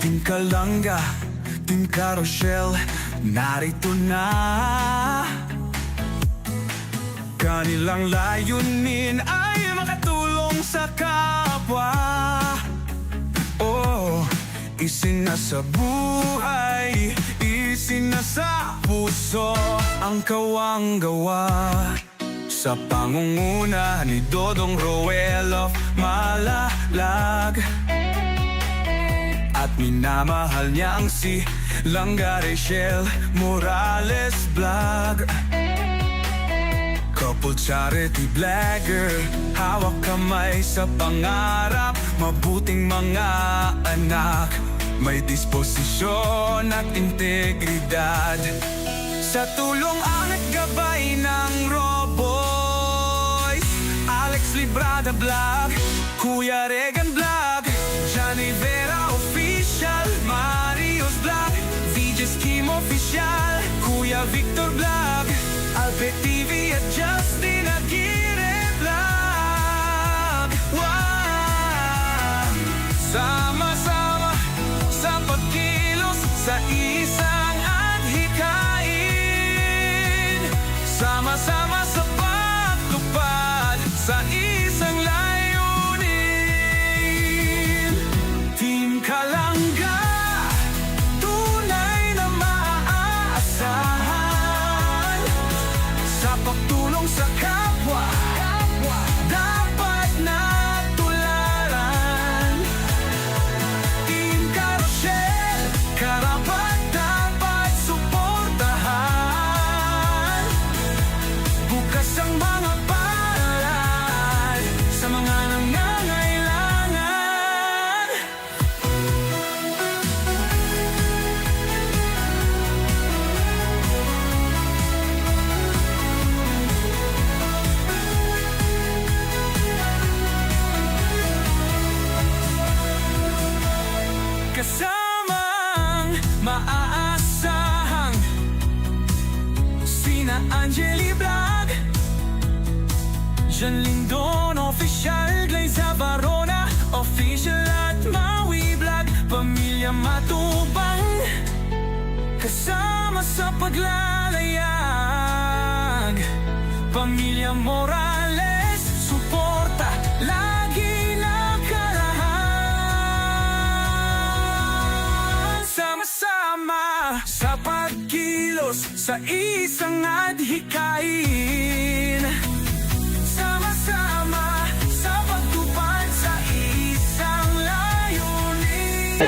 Team Kalanga, Team Carousel, narito na. Kanilang layunin ay makatulong sa kapwa. Oh, isinasa buhay, isinasa puso Ang kawang gawa sa pangunguna ni Dodong Roel of Malalag At minamahal niya ang si Langga Rachel Morales Vlog. Couple charity blagger Hawak kamay sa pangarap Mabuting mga anak. May disposisyon at integridad. Sa tulong at gabay ng Roboys Alex Librada Vlog Kuya Regan Vlog Johnny Vera Official Kuya Victor Vlog Alpe TV at Justin Aguirre Vlog wow! Sama-sama sa pagkilos sa isang Sina Angeli Vlog Jan Lindon Official Glaze Varona. Official at Maui Vlog Pamilya Matubang Kasama sa paglalayag. Pamilya Morales pagkilos Sa isang adhikain. Sama-sama sa pagtupad sa isang layunin